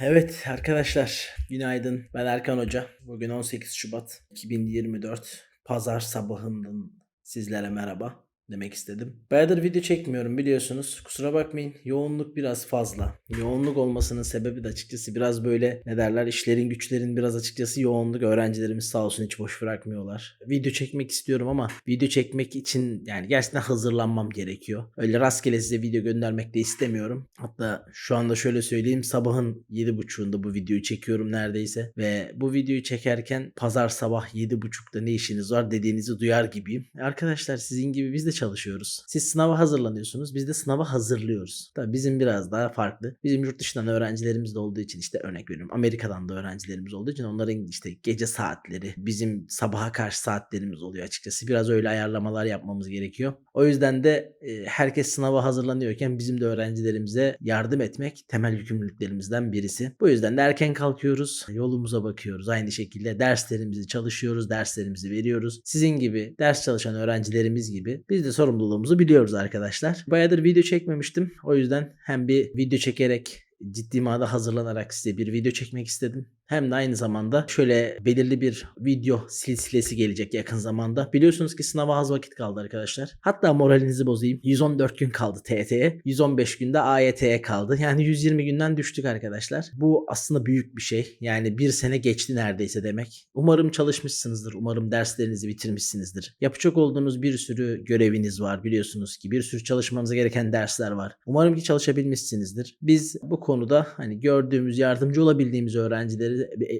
Evet arkadaşlar günaydın. Ben Erkan Hoca. Bugün 18 Şubat 2024 Pazar sabahından sizlere merhaba demek istedim. Bayağıdır video çekmiyorum biliyorsunuz. Kusura bakmayın yoğunluk biraz fazla. Yoğunluk olmasının sebebi de açıkçası biraz böyle ne derler işlerin güçlerin biraz açıkçası yoğunluk. Öğrencilerimiz sağ olsun hiç boş bırakmıyorlar. Video çekmek istiyorum ama video çekmek için yani gerçekten hazırlanmam gerekiyor. Öyle rastgele size video göndermek de istemiyorum. Hatta şu anda şöyle söyleyeyim sabahın 7.30'unda bu videoyu çekiyorum neredeyse. Ve bu videoyu çekerken pazar sabah 7.30'da ne işiniz var dediğinizi duyar gibiyim. Arkadaşlar sizin gibi biz de çalışıyoruz. Siz sınava hazırlanıyorsunuz. Biz de sınava hazırlıyoruz. Tabii bizim biraz daha farklı. Bizim yurt dışından öğrencilerimiz de olduğu için işte örnek veriyorum. Amerika'dan da öğrencilerimiz olduğu için onların işte gece saatleri, bizim sabaha karşı saatlerimiz oluyor açıkçası. Biraz öyle ayarlamalar yapmamız gerekiyor. O yüzden de e, herkes sınava hazırlanıyorken bizim de öğrencilerimize yardım etmek temel yükümlülüklerimizden birisi. Bu yüzden de erken kalkıyoruz, yolumuza bakıyoruz. Aynı şekilde derslerimizi çalışıyoruz, derslerimizi veriyoruz. Sizin gibi ders çalışan öğrencilerimiz gibi biz de sorumluluğumuzu biliyoruz arkadaşlar. Bayağıdır video çekmemiştim. O yüzden hem bir video çekerek ciddi manada hazırlanarak size bir video çekmek istedim. Hem de aynı zamanda şöyle belirli bir video silsilesi gelecek yakın zamanda. Biliyorsunuz ki sınava az vakit kaldı arkadaşlar. Hatta moralinizi bozayım. 114 gün kaldı TYT'ye. 115 günde AYT'ye kaldı. Yani 120 günden düştük arkadaşlar. Bu aslında büyük bir şey. Yani bir sene geçti neredeyse demek. Umarım çalışmışsınızdır. Umarım derslerinizi bitirmişsinizdir. Yapacak olduğunuz bir sürü göreviniz var biliyorsunuz ki. Bir sürü çalışmanıza gereken dersler var. Umarım ki çalışabilmişsinizdir. Biz bu konuda hani gördüğümüz yardımcı olabildiğimiz öğrencileri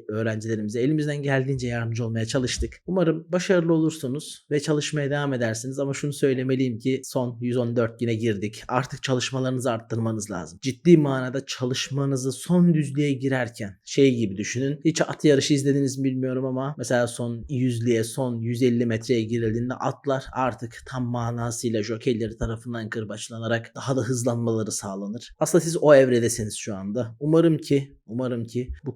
öğrencilerimize elimizden geldiğince yardımcı olmaya çalıştık. Umarım başarılı olursunuz ve çalışmaya devam edersiniz ama şunu söylemeliyim ki son 114 güne girdik. Artık çalışmalarınızı arttırmanız lazım. Ciddi manada çalışmanızı son düzlüğe girerken şey gibi düşünün. Hiç at yarışı izlediniz mi bilmiyorum ama mesela son 100'lüğe son 150 metreye girildiğinde atlar artık tam manasıyla jokeyleri tarafından kırbaçlanarak daha da hızlanmaları sağlanır. Aslında siz o evredesiniz şu anda. Umarım ki umarım ki bu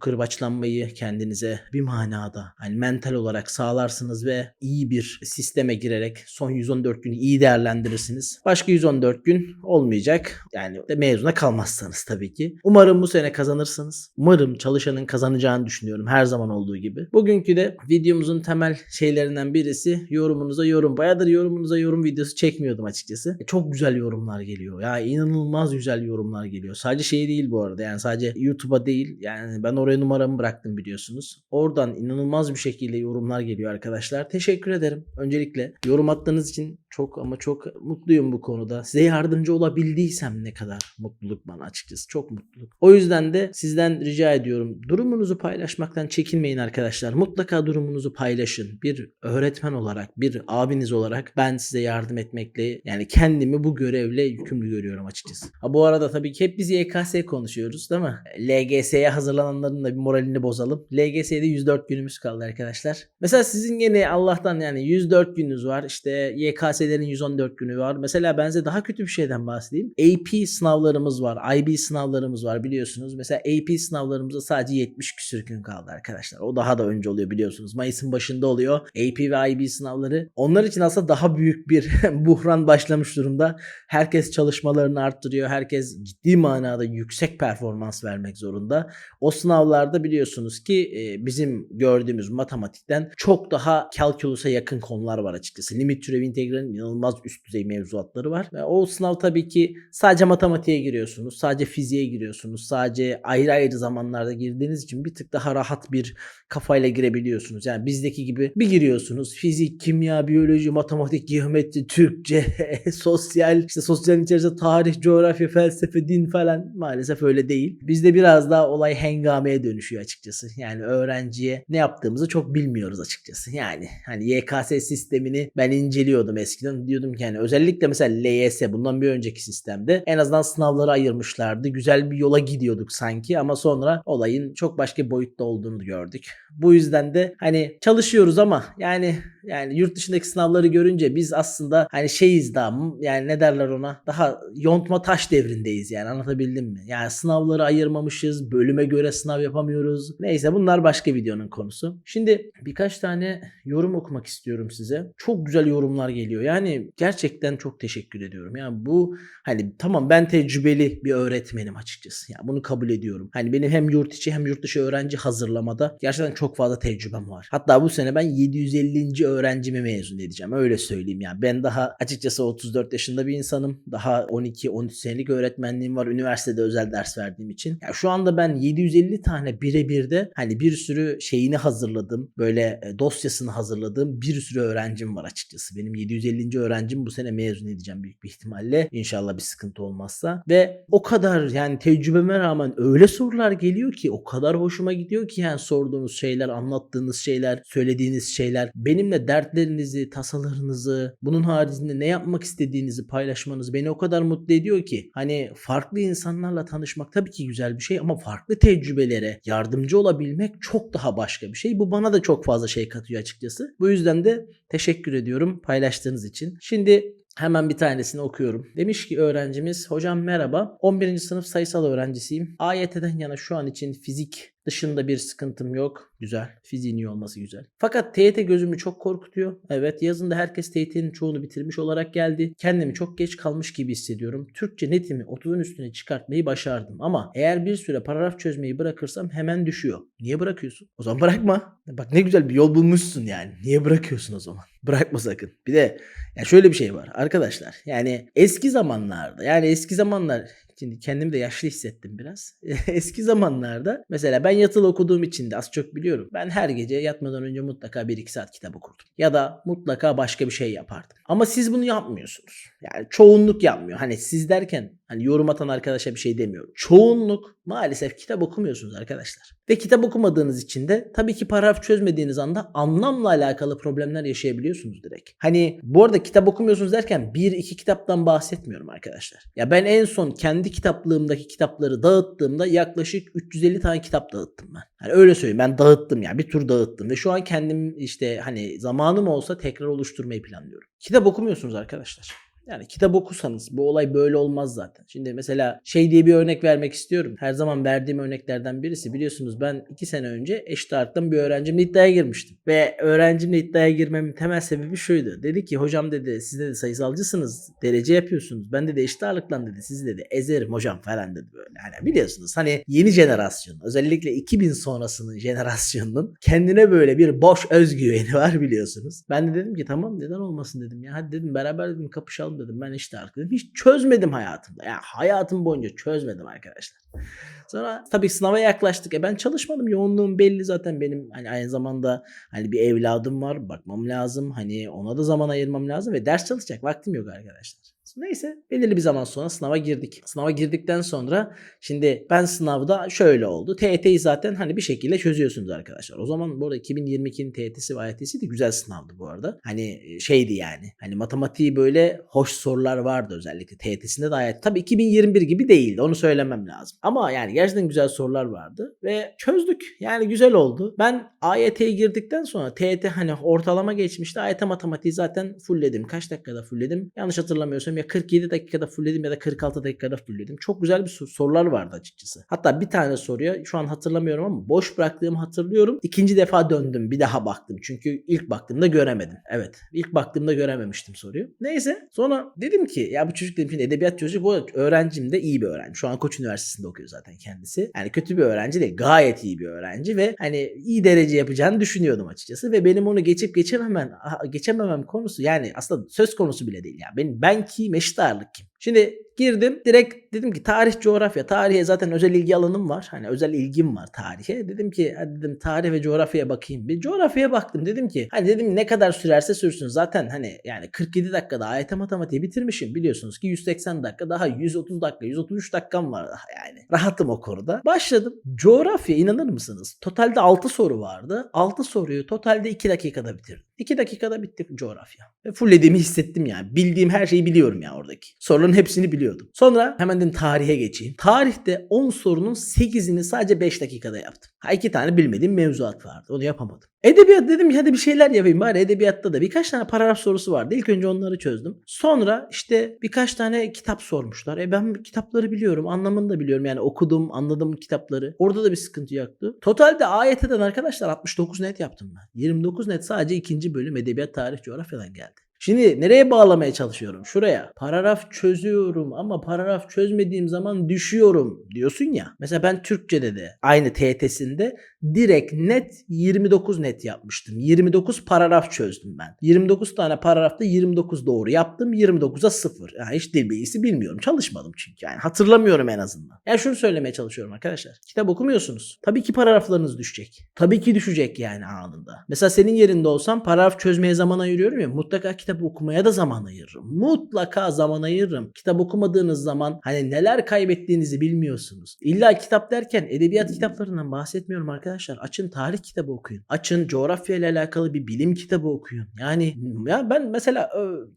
kırbaçlanmayı kendinize bir manada hani mental olarak sağlarsınız ve iyi bir sisteme girerek son 114 günü iyi değerlendirirsiniz. Başka 114 gün olmayacak. Yani de mezuna kalmazsanız tabii ki. Umarım bu sene kazanırsınız. Umarım çalışanın kazanacağını düşünüyorum her zaman olduğu gibi. Bugünkü de videomuzun temel şeylerinden birisi yorumunuza yorum. Bayağıdır yorumunuza yorum videosu çekmiyordum açıkçası. Çok güzel yorumlar geliyor. Ya inanılmaz güzel yorumlar geliyor. Sadece şey değil bu arada. Yani sadece YouTube'a değil. Yani ben oraya numaramı bıraktım biliyorsunuz. Oradan inanılmaz bir şekilde yorumlar geliyor arkadaşlar. Teşekkür ederim. Öncelikle yorum attığınız için çok ama çok mutluyum bu konuda. Size yardımcı olabildiysem ne kadar mutluluk bana açıkçası. Çok mutluluk. O yüzden de sizden rica ediyorum. Durumunuzu paylaşmaktan çekinmeyin arkadaşlar. Mutlaka durumunuzu paylaşın. Bir öğretmen olarak, bir abiniz olarak ben size yardım etmekle yani kendimi bu görevle yükümlü görüyorum açıkçası. Ha bu arada tabii ki hep biz YKS konuşuyoruz değil mi? LGS'ye hazırlananların da bir moralini bozalım. LGS'de 104 günümüz kaldı arkadaşlar. Mesela sizin gene Allah'tan yani 104 gününüz var. İşte YKS'lerin 114 günü var. Mesela ben size daha kötü bir şeyden bahsedeyim. AP sınavlarımız var. IB sınavlarımız var biliyorsunuz. Mesela AP sınavlarımızda sadece 70 küsür gün kaldı arkadaşlar. O daha da önce oluyor biliyorsunuz. Mayıs'ın başında oluyor. AP ve IB sınavları. Onlar için aslında daha büyük bir buhran başlamış durumda. Herkes çalışmalarını arttırıyor. Herkes ciddi manada yüksek performans vermek zorunda. O sınavlarda biliyorsunuz ki e, bizim gördüğümüz matematikten çok daha calculus'a yakın konular var açıkçası. Limit türevi integralin inanılmaz üst düzey mevzuatları var. Ve o sınav tabii ki sadece matematiğe giriyorsunuz. Sadece fiziğe giriyorsunuz. Sadece ayrı ayrı zamanlarda girdiğiniz için bir tık daha rahat bir kafayla girebiliyorsunuz. Yani bizdeki gibi bir giriyorsunuz. Fizik, kimya, biyoloji, matematik, geometri, Türkçe, sosyal, işte sosyalin içerisinde tarih, coğrafya, felsefe, din falan maalesef öyle değil. Bizde biraz daha olay hengameye dönüşüyor açıkçası. Yani öğrenciye ne yaptığımızı çok bilmiyoruz açıkçası. Yani hani YKS sistemini ben inceliyordum eskiden. Diyordum ki hani özellikle mesela LYS bundan bir önceki sistemde en azından sınavları ayırmışlardı. Güzel bir yola gidiyorduk sanki ama sonra olayın çok başka boyutta olduğunu gördük. Bu yüzden de hani çalışıyoruz ama yani yani yurt dışındaki sınavları görünce biz aslında hani şeyiz daha yani ne derler ona daha yontma taş devrindeyiz yani anlatabildim mi? Yani sınavları ayırmamışız, bölüme göre sınav yapamıyoruz. Neyse bunlar başka videonun konusu. Şimdi birkaç tane yorum okumak istiyorum size. Çok güzel yorumlar geliyor. Yani gerçekten çok teşekkür ediyorum. Yani bu hani tamam ben tecrübeli bir öğretmenim açıkçası. Yani bunu kabul ediyorum. Hani benim hem yurt içi hem yurt dışı öğrenci hazırlamada gerçekten çok fazla tecrübem var. Hatta bu sene ben 750. öğrencimi mezun edeceğim. Öyle söyleyeyim yani. Ben daha açıkçası 34 yaşında bir insanım. Daha 12-13 senelik öğretmenliğim var. Üniversitede özel ders verdiğim için. Ya şu anda ben 750 tane birebir de hani bir sürü şeyini hazırladım. Böyle e, dosyasını hazırladığım bir sürü öğrencim var açıkçası. Benim 750. öğrencim bu sene mezun edeceğim büyük bir ihtimalle. İnşallah bir sıkıntı olmazsa. Ve o kadar yani tecrübeme rağmen öyle sorular geliyor ki o kadar hoşuma gidiyor ki yani sorduğunuz şeyler, anlattığınız şeyler, söylediğiniz şeyler. Benimle dertlerinizi, tasalarınızı, bunun haricinde ne yapmak istediğinizi paylaşmanız beni o kadar mutlu ediyor ki. Hani farklı insanlarla tanışmak tabii ki güzel bir şey ama farklı tecrübelere yardımcı olabilmek çok daha başka bir şey. Bu bana da çok fazla şey katıyor açıkçası. Bu yüzden de teşekkür ediyorum paylaştığınız için. Şimdi Hemen bir tanesini okuyorum. Demiş ki öğrencimiz, hocam merhaba. 11. sınıf sayısal öğrencisiyim. AYT'den yana şu an için fizik dışında bir sıkıntım yok. Güzel. Fiziğin iyi olması güzel. Fakat TYT gözümü çok korkutuyor. Evet yazında herkes TYT'nin çoğunu bitirmiş olarak geldi. Kendimi çok geç kalmış gibi hissediyorum. Türkçe netimi 30'un üstüne çıkartmayı başardım. Ama eğer bir süre paragraf çözmeyi bırakırsam hemen düşüyor. Niye bırakıyorsun? O zaman bırakma. Bak ne güzel bir yol bulmuşsun yani. Niye bırakıyorsun o zaman? Bırakma sakın. Bir de ya şöyle bir şey var arkadaşlar. Yani eski zamanlarda yani eski zamanlar Şimdi kendimi de yaşlı hissettim biraz. Eski zamanlarda mesela ben yatılı okuduğum için de az çok biliyorum. Ben her gece yatmadan önce mutlaka 1-2 saat kitap okurdum. Ya da mutlaka başka bir şey yapardım. Ama siz bunu yapmıyorsunuz. Yani çoğunluk yapmıyor. Hani siz derken hani yorum atan arkadaşa bir şey demiyorum. Çoğunluk maalesef kitap okumuyorsunuz arkadaşlar. Ve kitap okumadığınız için de tabii ki paragraf çözmediğiniz anda anlamla alakalı problemler yaşayabiliyorsunuz direkt. Hani bu arada kitap okumuyorsunuz derken bir iki kitaptan bahsetmiyorum arkadaşlar. Ya ben en son kendi kitaplığımdaki kitapları dağıttığımda yaklaşık 350 tane kitap dağıttım ben. Hani öyle söyleyeyim ben dağıttım yani bir tur dağıttım ve şu an kendim işte hani zamanım olsa tekrar oluşturmayı planlıyorum. Kitap okumuyorsunuz arkadaşlar. Yani kitap okusanız bu olay böyle olmaz zaten. Şimdi mesela şey diye bir örnek vermek istiyorum. Her zaman verdiğim örneklerden birisi biliyorsunuz ben 2 sene önce eşit ağırlıktan bir öğrencimle iddiaya girmiştim. Ve öğrencimle iddiaya girmemin temel sebebi şuydu. Dedi ki hocam dedi siz dedi sayısalcısınız derece yapıyorsunuz. Ben dedi eşit ağırlıktan dedi sizi dedi ezerim hocam falan dedi böyle. Hani biliyorsunuz hani yeni jenerasyon özellikle 2000 sonrasının jenerasyonunun kendine böyle bir boş özgüveni var biliyorsunuz. Ben de dedim ki tamam neden olmasın dedim ya. Hadi dedim beraber dedim kapışalım dedim. Ben işte dedim. Hiç çözmedim hayatımda. Ya hayatım boyunca çözmedim arkadaşlar. Sonra tabii sınava yaklaştık. E ben çalışmadım. Yoğunluğum belli zaten benim. Hani aynı zamanda hani bir evladım var. Bakmam lazım. Hani ona da zaman ayırmam lazım ve ders çalışacak vaktim yok arkadaşlar. Neyse belirli bir zaman sonra sınava girdik. Sınava girdikten sonra şimdi ben sınavda şöyle oldu. TET'yi zaten hani bir şekilde çözüyorsunuz arkadaşlar. O zaman bu arada 2022'nin TET'si ve AYT'si de güzel sınavdı bu arada. Hani şeydi yani. Hani matematiği böyle hoş sorular vardı özellikle TET'sinde de AYT. Tabii 2021 gibi değildi. Onu söylemem lazım. Ama yani gerçekten güzel sorular vardı ve çözdük. Yani güzel oldu. Ben AYT'ye girdikten sonra TET hani ortalama geçmişti. AYT matematiği zaten fullledim. Kaç dakikada fullledim? Yanlış hatırlamıyorsam ya 47 dakikada fullledim ya da 46 dakikada fullledim. Çok güzel bir sorular vardı açıkçası. Hatta bir tane soruya şu an hatırlamıyorum ama boş bıraktığımı hatırlıyorum. İkinci defa döndüm. Bir daha baktım. Çünkü ilk baktığımda göremedim. Evet. ilk baktığımda görememiştim soruyu. Neyse. Sonra dedim ki ya bu çocuk dedim şimdi edebiyat çocuk. Bu öğrencim de iyi bir öğrenci. Şu an Koç Üniversitesi'nde okuyor zaten kendisi. Yani kötü bir öğrenci değil. Gayet iyi bir öğrenci ve hani iyi derece yapacağını düşünüyordum açıkçası ve benim onu geçip geçememem geçememem konusu yani aslında söz konusu bile değil ya. Ben ben kim eşit ağırlık kim? Şimdi girdim direkt dedim ki tarih coğrafya. Tarihe zaten özel ilgi alanım var. Hani özel ilgim var tarihe. Dedim ki dedim tarih ve coğrafyaya bakayım. Bir coğrafyaya baktım. Dedim ki hani dedim ne kadar sürerse sürsün. Zaten hani yani 47 dakikada AYT matematiği bitirmişim. Biliyorsunuz ki 180 dakika daha 130 dakika 133 dakikam var daha yani. Rahatım o konuda. Başladım. Coğrafya inanır mısınız? Totalde 6 soru vardı. 6 soruyu totalde 2 dakikada bitirdim. 2 dakikada bitti coğrafya. Ve fulllediğimi hissettim yani. Bildiğim her şeyi biliyorum ya oradaki. Soruların hepsini biliyordum. Sonra hemen dedim tarihe geçeyim. Tarihte 10 sorunun 8'ini sadece 5 dakikada yaptım. Ha iki tane bilmediğim mevzuat vardı. Onu yapamadım. Edebiyat dedim hadi bir şeyler yapayım bari edebiyatta da birkaç tane paragraf sorusu vardı. İlk önce onları çözdüm. Sonra işte birkaç tane kitap sormuşlar. E ben kitapları biliyorum anlamını da biliyorum yani okudum anladım kitapları. Orada da bir sıkıntı yoktu. Totalde AYT'den arkadaşlar 69 net yaptım ben. 29 net sadece ikinci bölüm edebiyat tarih coğrafyadan geldi. Şimdi nereye bağlamaya çalışıyorum? Şuraya. Paragraf çözüyorum ama paragraf çözmediğim zaman düşüyorum diyorsun ya. Mesela ben Türkçe'de de aynı TYT'sinde direkt net 29 net yapmıştım. 29 paragraf çözdüm ben. 29 tane paragrafta 29 doğru yaptım. 29'a 0. Yani hiç dil bilgisi bilmiyorum. Çalışmadım çünkü. Yani hatırlamıyorum en azından. Yani şunu söylemeye çalışıyorum arkadaşlar. Kitap okumuyorsunuz. Tabii ki paragraflarınız düşecek. Tabii ki düşecek yani anında. Mesela senin yerinde olsam paragraf çözmeye zaman ayırıyorum ya. Mutlaka kitap okumaya da zaman ayırırım. Mutlaka zaman ayırırım. Kitap okumadığınız zaman hani neler kaybettiğinizi bilmiyorsunuz. İlla kitap derken edebiyat kitaplarından bahsetmiyorum arkadaşlar. Açın tarih kitabı okuyun. Açın coğrafya ile alakalı bir bilim kitabı okuyun. Yani ya ben mesela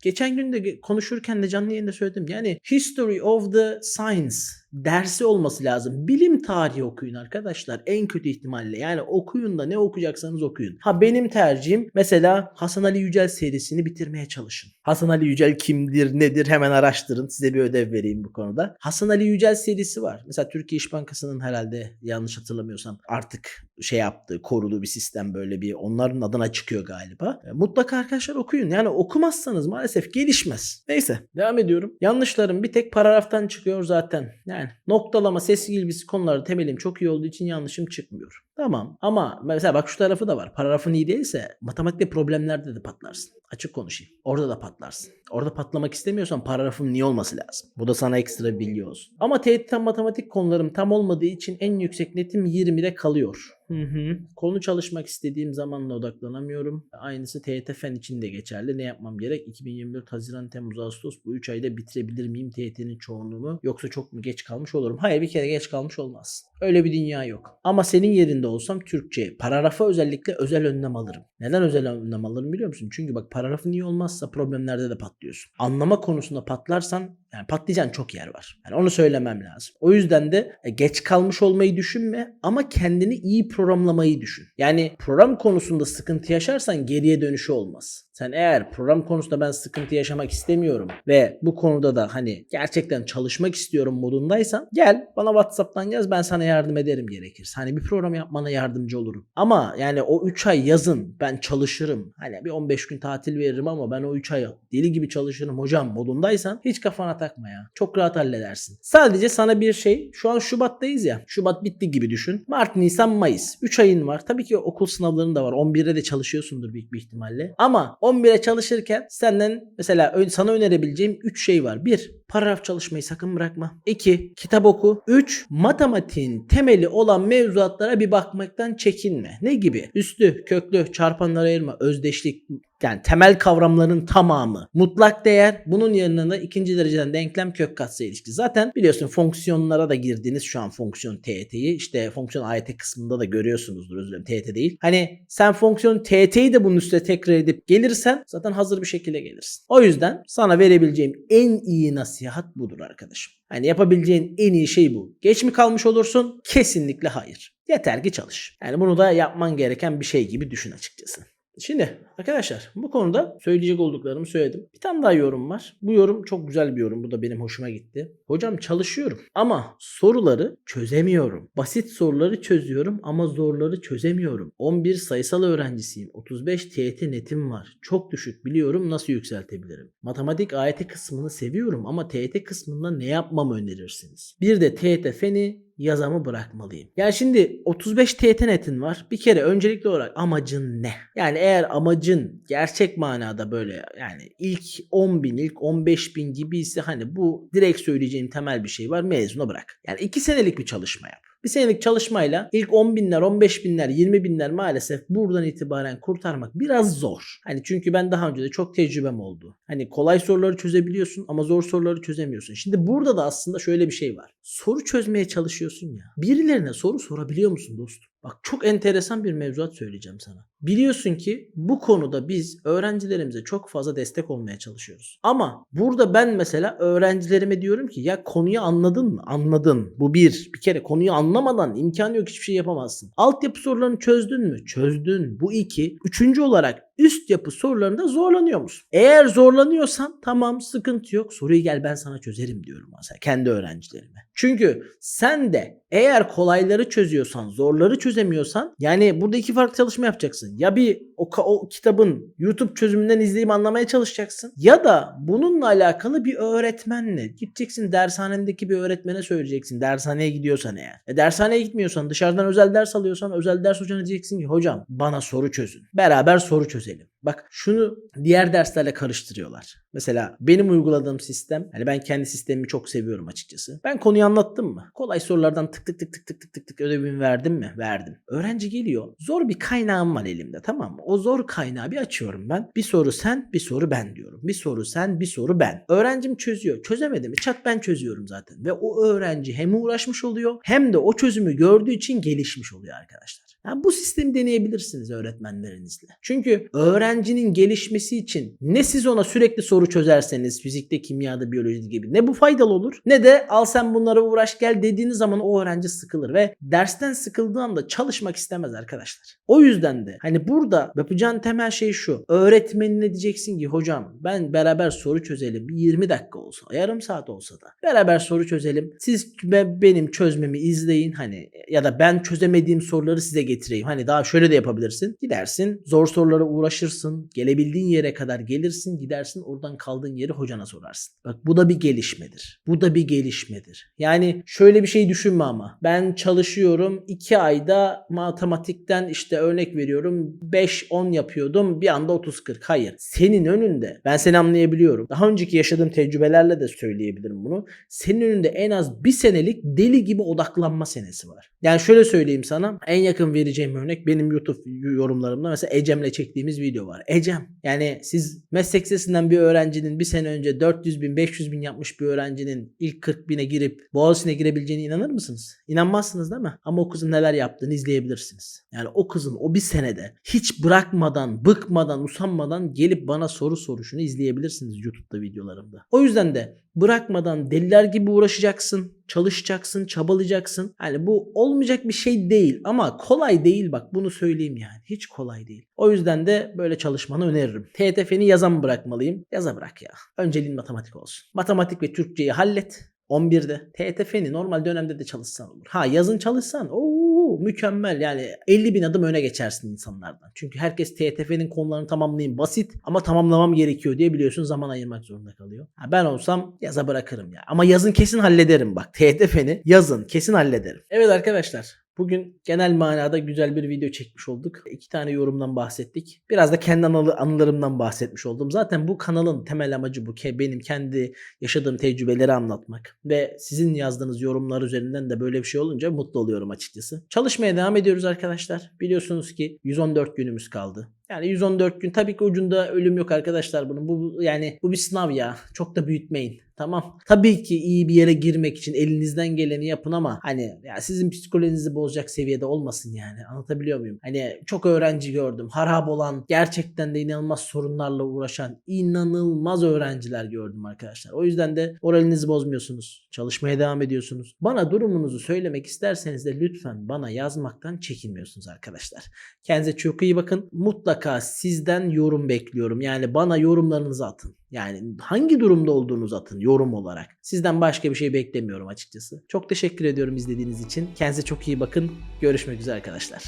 geçen gün de konuşurken de canlı yayında söyledim. Yani History of the Science dersi olması lazım. Bilim tarihi okuyun arkadaşlar en kötü ihtimalle. Yani okuyun da ne okuyacaksanız okuyun. Ha benim tercihim mesela Hasan Ali Yücel serisini bitirmeye çalışın. Hasan Ali Yücel kimdir, nedir hemen araştırın. Size bir ödev vereyim bu konuda. Hasan Ali Yücel serisi var. Mesela Türkiye İş Bankası'nın herhalde yanlış hatırlamıyorsam artık şey yaptığı korulu bir sistem böyle bir onların adına çıkıyor galiba. E, Mutlaka arkadaşlar okuyun. Yani okumazsanız maalesef gelişmez. Neyse devam ediyorum. Yanlışlarım bir tek paragraftan çıkıyor zaten. Yani noktalama, ses ilgisi konularda temelim çok iyi olduğu için yanlışım çıkmıyor. Tamam ama mesela bak şu tarafı da var. Paragrafın iyi değilse matematikte problemlerde de patlarsın. Açık konuşayım. Orada da patlarsın. Orada patlamak istemiyorsan paragrafın niye olması lazım. Bu da sana ekstra bilgi olsun. Ama TYT matematik konularım tam olmadığı için en yüksek netim 20'de kalıyor. Hı hı. Konu çalışmak istediğim zamanla odaklanamıyorum. Aynısı TYT fen için de geçerli. Ne yapmam gerek? 2024 Haziran, Temmuz, Ağustos bu 3 ayda bitirebilir miyim TYT'nin çoğunluğunu? Yoksa çok mu geç kalmış olurum? Hayır bir kere geç kalmış olmaz. Öyle bir dünya yok. Ama senin yerinde olsam Türkçe paragrafa özellikle özel önlem alırım. Neden özel önlem alırım biliyor musun? Çünkü bak paragrafın iyi olmazsa problemlerde de patlıyorsun. Anlama konusunda patlarsan yani patlayacağın çok yer var. Yani onu söylemem lazım. O yüzden de e, geç kalmış olmayı düşünme ama kendini iyi programlamayı düşün. Yani program konusunda sıkıntı yaşarsan geriye dönüşü olmaz. Sen eğer program konusunda ben sıkıntı yaşamak istemiyorum ve bu konuda da hani gerçekten çalışmak istiyorum modundaysan gel bana WhatsApp'tan yaz ben sana yardım ederim gerekirse. Hani bir program yapmana yardımcı olurum. Ama yani o 3 ay yazın ben çalışırım. Hani bir 15 gün tatil veririm ama ben o 3 ay deli gibi çalışırım hocam modundaysan hiç kafana takma ya. Çok rahat halledersin. Sadece sana bir şey şu an Şubat'tayız ya. Şubat bitti gibi düşün. Mart, Nisan, Mayıs. 3 ayın var. Tabii ki okul sınavların da var. 11'de de çalışıyorsundur büyük bir ihtimalle. Ama 11'e çalışırken senden mesela sana önerebileceğim 3 şey var. 1. Paragraf çalışmayı sakın bırakma. 2. Kitap oku. 3. Matematiğin temeli olan mevzuatlara bir bakmaktan çekinme. Ne gibi? Üstü, köklü, çarpanlara ayırma, özdeşlik, yani temel kavramların tamamı. Mutlak değer bunun yanına ikinci dereceden denklem kök katsayı ilişki. Zaten biliyorsun fonksiyonlara da girdiniz şu an fonksiyon TYT'yi. İşte fonksiyon AYT kısmında da görüyorsunuzdur özür dilerim TYT değil. Hani sen fonksiyon TYT'yi de bunun üstüne tekrar edip gelirsen zaten hazır bir şekilde gelirsin. O yüzden sana verebileceğim en iyi nasihat budur arkadaşım. Hani yapabileceğin en iyi şey bu. Geç mi kalmış olursun? Kesinlikle hayır. Yeter ki çalış. Yani bunu da yapman gereken bir şey gibi düşün açıkçası. Şimdi arkadaşlar bu konuda söyleyecek olduklarımı söyledim. Bir tane daha yorum var. Bu yorum çok güzel bir yorum. Bu da benim hoşuma gitti. Hocam çalışıyorum ama soruları çözemiyorum. Basit soruları çözüyorum ama zorları çözemiyorum. 11 sayısal öğrencisiyim. 35 TYT netim var. Çok düşük biliyorum nasıl yükseltebilirim. Matematik AYT kısmını seviyorum ama TYT kısmında ne yapmamı önerirsiniz? Bir de TYT feni yazamı bırakmalıyım. Yani şimdi 35 TYT netin var. Bir kere öncelikli olarak amacın ne? Yani eğer amacın gerçek manada böyle yani ilk 10 bin, ilk 15 bin gibiyse hani bu direkt söyleyeceğim temel bir şey var. Mezuna bırak. Yani 2 senelik bir çalışma yap. Bir senelik çalışmayla ilk 10 binler, 15 binler, 20 binler maalesef buradan itibaren kurtarmak biraz zor. Hani çünkü ben daha önce de çok tecrübem oldu. Hani kolay soruları çözebiliyorsun ama zor soruları çözemiyorsun. Şimdi burada da aslında şöyle bir şey var. Soru çözmeye çalışıyorsun ya. Birilerine soru sorabiliyor musun dostum? Bak çok enteresan bir mevzuat söyleyeceğim sana. Biliyorsun ki bu konuda biz öğrencilerimize çok fazla destek olmaya çalışıyoruz. Ama burada ben mesela öğrencilerime diyorum ki ya konuyu anladın mı? Anladın. Bu bir. Bir kere konuyu anlamadan imkanı yok hiçbir şey yapamazsın. Altyapı sorularını çözdün mü? Çözdün. Bu iki. Üçüncü olarak üst yapı sorularında zorlanıyor musun? Eğer zorlanıyorsan tamam sıkıntı yok. Soruyu gel ben sana çözerim diyorum mesela kendi öğrencilerime. Çünkü sen de eğer kolayları çözüyorsan, zorları çözemiyorsan yani burada iki farklı çalışma yapacaksın. Ya bir o, o kitabın YouTube çözümünden izleyip anlamaya çalışacaksın. Ya da bununla alakalı bir öğretmenle gideceksin dershanendeki bir öğretmene söyleyeceksin. Dershaneye gidiyorsan eğer. E, dershaneye gitmiyorsan dışarıdan özel ders alıyorsan özel ders hocana diyeceksin ki hocam bana soru çözün. Beraber soru çözelim. Bak şunu diğer derslerle karıştırıyorlar. Mesela benim uyguladığım sistem, hani ben kendi sistemimi çok seviyorum açıkçası. Ben konuyu anlattım mı? Kolay sorulardan tık tık tık tık tık tık tık tık ödevimi verdim mi? Verdim. Öğrenci geliyor. Zor bir kaynağım var elimde tamam mı? O zor kaynağı bir açıyorum ben. Bir soru sen, bir soru ben diyorum. Bir soru sen, bir soru ben. Öğrencim çözüyor. Çözemedi mi? Çat ben çözüyorum zaten. Ve o öğrenci hem uğraşmış oluyor hem de o çözümü gördüğü için gelişmiş oluyor arkadaşlar. Yani bu sistemi deneyebilirsiniz öğretmenlerinizle. Çünkü öğrencinin gelişmesi için ne siz ona sürekli soru çözerseniz fizikte, kimyada, biyolojide gibi ne bu faydalı olur ne de al sen bunlara uğraş gel dediğiniz zaman o öğrenci sıkılır ve dersten sıkıldığı anda çalışmak istemez arkadaşlar. O yüzden de hani burada yapacağın temel şey şu. Öğretmenine diyeceksin ki hocam ben beraber soru çözelim. Bir 20 dakika olsa, yarım saat olsa da beraber soru çözelim. Siz benim çözmemi izleyin hani ya da ben çözemediğim soruları size getireyim. Hani daha şöyle de yapabilirsin. Gidersin zor sorulara uğraşırsın. Gelebildiğin yere kadar gelirsin. Gidersin oradan kaldığın yeri hocana sorarsın. Bak bu da bir gelişmedir. Bu da bir gelişmedir. Yani şöyle bir şey düşünme ama. Ben çalışıyorum. 2 ayda matematikten işte örnek veriyorum 5-10 yapıyordum. Bir anda 30-40. Hayır. Senin önünde ben seni anlayabiliyorum. Daha önceki yaşadığım tecrübelerle de söyleyebilirim bunu. Senin önünde en az bir senelik deli gibi odaklanma senesi var. Yani şöyle söyleyeyim sana. En yakın vereceğim örnek benim YouTube yorumlarımda mesela Ecem'le çektiğimiz video var. Ecem. Yani siz meslek lisesinden bir öğrencinin bir sene önce 400 bin 500 bin yapmış bir öğrencinin ilk 40 bine girip Boğaziçi'ne girebileceğine inanır mısınız? İnanmazsınız değil mi? Ama o kızın neler yaptığını izleyebilirsiniz. Yani o kızın o bir senede hiç bırakmadan, bıkmadan, usanmadan gelip bana soru soruşunu izleyebilirsiniz YouTube'da videolarımda. O yüzden de bırakmadan deliler gibi uğraşacaksın, çalışacaksın, çabalayacaksın. Yani bu olmayacak bir şey değil ama kolay değil bak bunu söyleyeyim yani. Hiç kolay değil. O yüzden de böyle çalışmanı öneririm. TTF'ni yaza mı bırakmalıyım? Yaza bırak ya. Önceliğin matematik olsun. Matematik ve Türkçeyi hallet. 11'de. TTF'ni normal dönemde de çalışsan olur. Ha yazın çalışsan mükemmel yani 50 bin adım öne geçersin insanlardan. Çünkü herkes TTF'nin konularını tamamlayayım basit ama tamamlamam gerekiyor diye biliyorsun zaman ayırmak zorunda kalıyor. Ha, ben olsam yaza bırakırım ya. Ama yazın kesin hallederim bak. TTF'ni yazın kesin hallederim. Evet arkadaşlar Bugün genel manada güzel bir video çekmiş olduk. İki tane yorumdan bahsettik. Biraz da kendi anılı, anılarımdan bahsetmiş oldum. Zaten bu kanalın temel amacı bu. Benim kendi yaşadığım tecrübeleri anlatmak. Ve sizin yazdığınız yorumlar üzerinden de böyle bir şey olunca mutlu oluyorum açıkçası. Çalışmaya devam ediyoruz arkadaşlar. Biliyorsunuz ki 114 günümüz kaldı. Yani 114 gün tabii ki ucunda ölüm yok arkadaşlar bunun. Bu yani bu bir sınav ya. Çok da büyütmeyin. Tamam. Tabii ki iyi bir yere girmek için elinizden geleni yapın ama hani ya sizin psikolojinizi bozacak seviyede olmasın yani. Anlatabiliyor muyum? Hani çok öğrenci gördüm. Harap olan, gerçekten de inanılmaz sorunlarla uğraşan inanılmaz öğrenciler gördüm arkadaşlar. O yüzden de moralinizi bozmuyorsunuz. Çalışmaya devam ediyorsunuz. Bana durumunuzu söylemek isterseniz de lütfen bana yazmaktan çekinmiyorsunuz arkadaşlar. Kendinize çok iyi bakın. Mutlaka sizden yorum bekliyorum. Yani bana yorumlarınızı atın. Yani hangi durumda olduğunuzu atın yorum olarak. Sizden başka bir şey beklemiyorum açıkçası. Çok teşekkür ediyorum izlediğiniz için. Kendinize çok iyi bakın. Görüşmek üzere arkadaşlar.